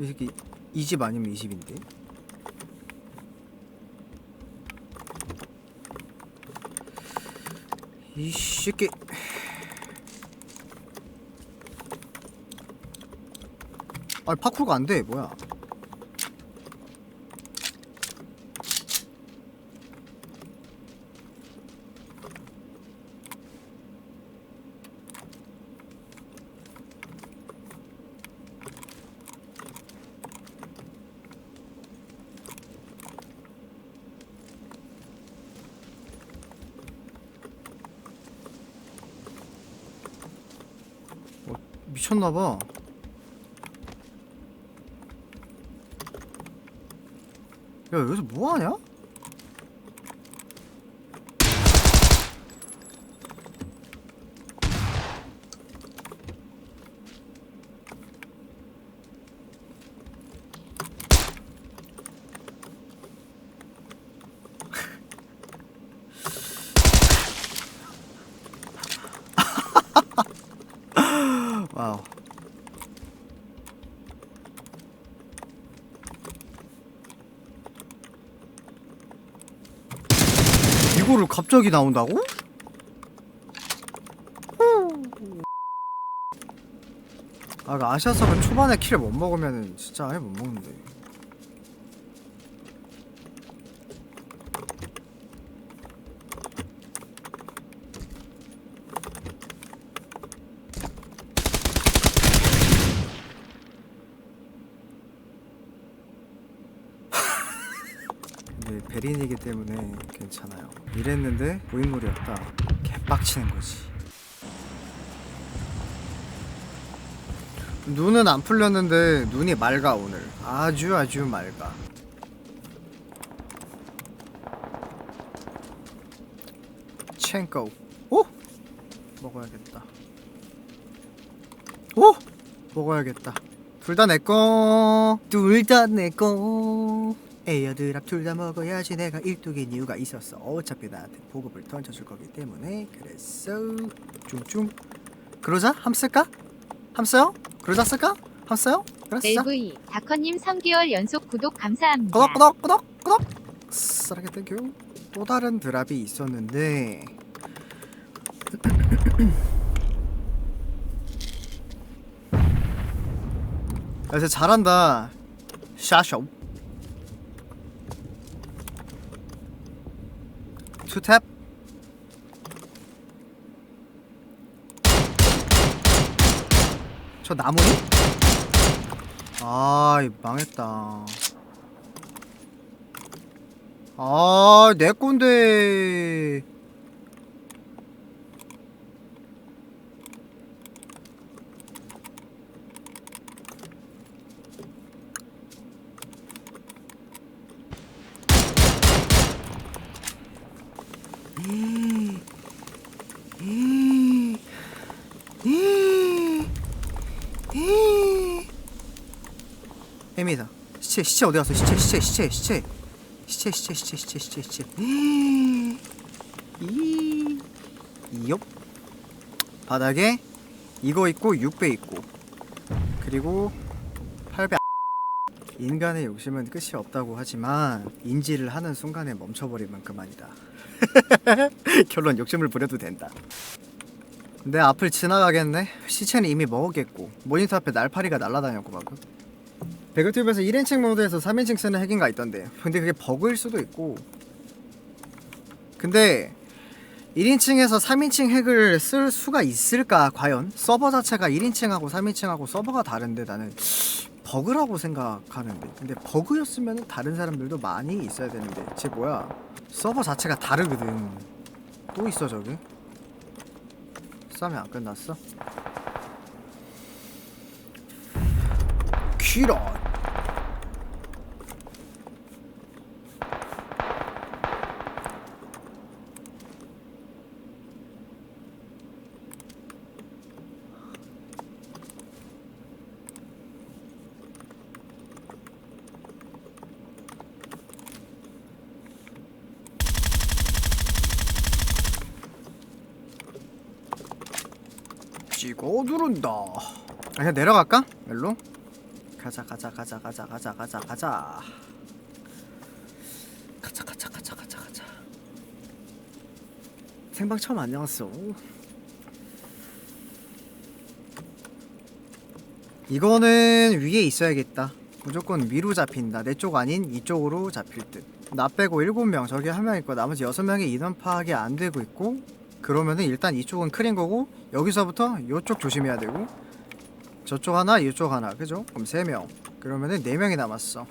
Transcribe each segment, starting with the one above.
이 새끼 이집 아니면 이 집인데? 이 새끼. 아니 파쿠가 안 돼. 뭐야 미쳤나봐 야 여기서 뭐하냐? 와우 이거를 갑자기 나온다고? 아, 그 아시아석은 초반에 킬을 못 먹으면은 진짜 아예 못 먹는데. 근데 베린이기 때문에 괜찮아요. 이랬는데 고인물이었다. 개빡치는 거지. 눈은 안 풀렸는데 눈이 맑아 오늘. 아주 아주 맑아. 챙고. 오? 먹어야겠다. 오? 먹어야겠다. 둘 다 내꺼. 둘 다 내꺼. 에어드랍 둘다 먹어야지 내가 일뚝인 이유가 있었어. 어차피 나한테 보급을 던져줄 거기 때문에 그랬어. 쭝쭝. 그러자 함 쓸까? 함 써요? 그러자 쓸까? 함 써요? 그랬어. LV 다커님 3개월 연속 구독 감사합니다. 구독 구독 구독 구독. 싸게 땡큐. 또 다른 드랍이 있었는데 야, 쟤 잘한다. 샤쇼. 투탭. 저 나무니? 아, 이 망했다. 아, 내 건데. 애미다. 시체, 시체 어디 갔어? 시체, 시체, 시체, 시체. 시체, 시체, 시체, 시체, 시체, 시체. 이, 이욕. 바닥에 이거 있고 6배 있고 그리고 8배. 인간의 욕심은 끝이 없다고 하지만 인지를 하는 순간에 멈춰버리면 그만이다. 결론 욕심을 부려도 된다. 내 앞을 지나가겠네. 시체는 이미 먹었겠고 모니터 앞에 날파리가 날아다녔고 방금. 배그튜브에서 1인칭 모드에서 3인칭 쓰는 핵인가 있던데. 근데 그게 버그일 수도 있고. 근데 1인칭에서 3인칭 핵을 쓸 수가 있을까 과연? 서버 자체가 1인칭하고 3인칭하고 서버가 다른데 나는 버그라고 생각하는데. 근데 버그였으면 다른 사람들도 많이 있어야 되는데. 쟤 뭐야? 서버 자체가 다르거든. 또 있어 저기 싸움이 안 끝났어? 키런 찍어두른다 그냥 내려갈까? 일로? 가자 가자 가자 가자 가자 가자 가자. 가자 가자 가자 가자 가자. 생방 처음 안녕하세요. 이거는 위에 있어야겠다. 무조건 위로 잡힌다. 내 쪽 아닌 이쪽으로 잡힐 듯. 나 빼고 7명, 저기 1명 있고 나머지 6명이 인원 파악이 안 되고 있고 그러면은 일단 이쪽은 크린 거고 여기서부터 이쪽 조심해야 되고 저쪽 하나 이쪽 하나 그죠? 그럼 3명 그러면은 4명이 남았어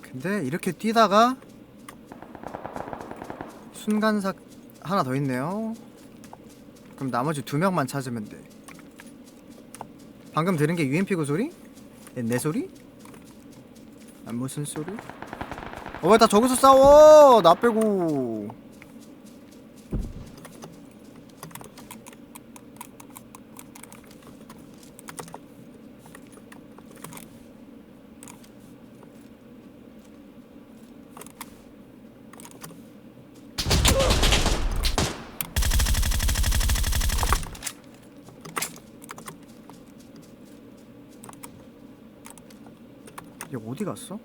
근데 이렇게 뛰다가 순간삭 하나 더 있네요 그럼 나머지 두 명만 찾으면 돼 방금 들은 게 UMP 구 소리? 내, 내 소리? 아 무슨 소리? 어왜다 저기서 싸워 나 빼고 얘 어디 갔어?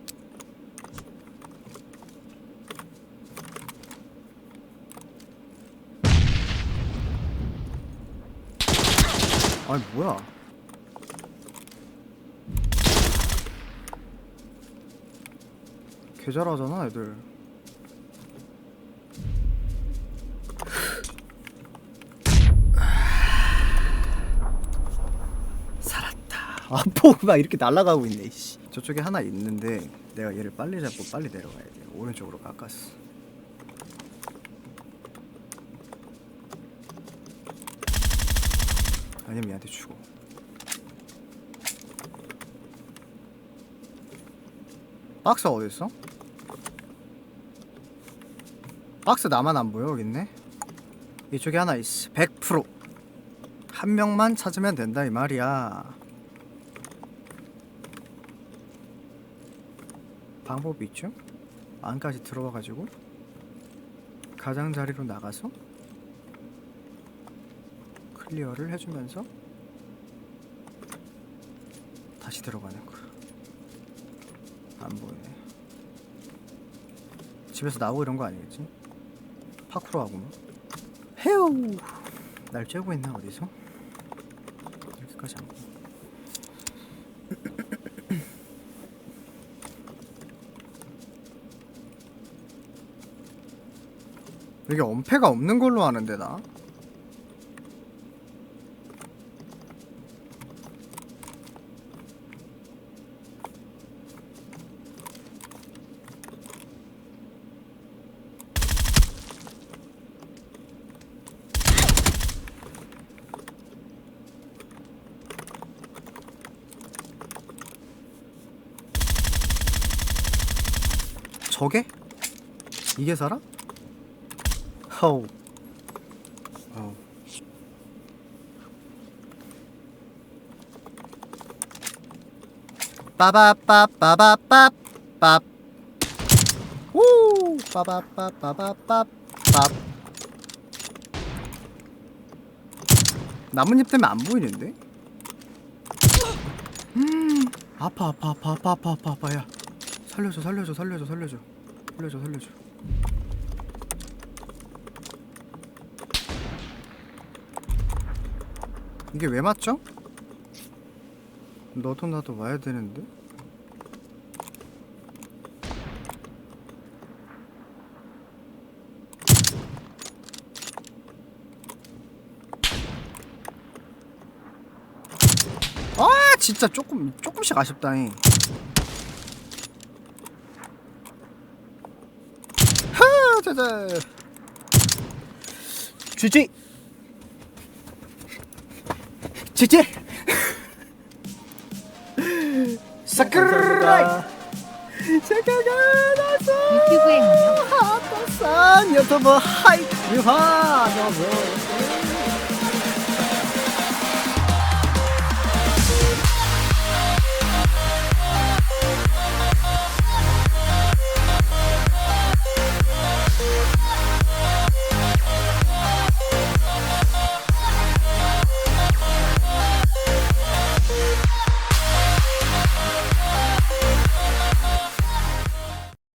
아니 뭐야? 개 잘하잖아 애들. 살았다. 아, 포가 이렇게 날아가고 있네. 씨. 저쪽에 하나 있는데 내가 얘를 빨리 잡고 빨리 내려가야 돼. 오른쪽으로 깎았어. 아니면 얘한테 주고. 박스 어디 있어? 박스 나만 안 보여 여기 있네. 이쪽에 하나 있어. 100%. 한 명만 찾으면 된다 이 말이야. 방법이 있죠? 안까지 들어와가지고 가장자리로 나가서 클리어를 해주면서 다시 들어가는 거. 안 보이네. 집에서 나오고 이런 거 아니겠지? 파쿠로 하고 뭐. 헤우. 날 쬐고 있나 어디서? 이렇게까지 안 보여. 여기 엄폐가 없는 걸로 아는데 나. 저게? 이게 살아? 허우. 어. 빠바빠빠바빠밥. 우! 빠바빠빠바빠밥. 나뭇잎 때문에 안 보이는데? 음, 아파 아파 아파 아파 아파 아파 야 살려줘 살려줘 살려줘 살려줘 살려줘 살려줘 이게 왜 맞죠? 너도 나도 와야 되는데? 아 진짜 조금 조금씩 아쉽다잉. 하 자자 GG ちち。ライらだぞーハートさんよともはい。ユファーどうぞ。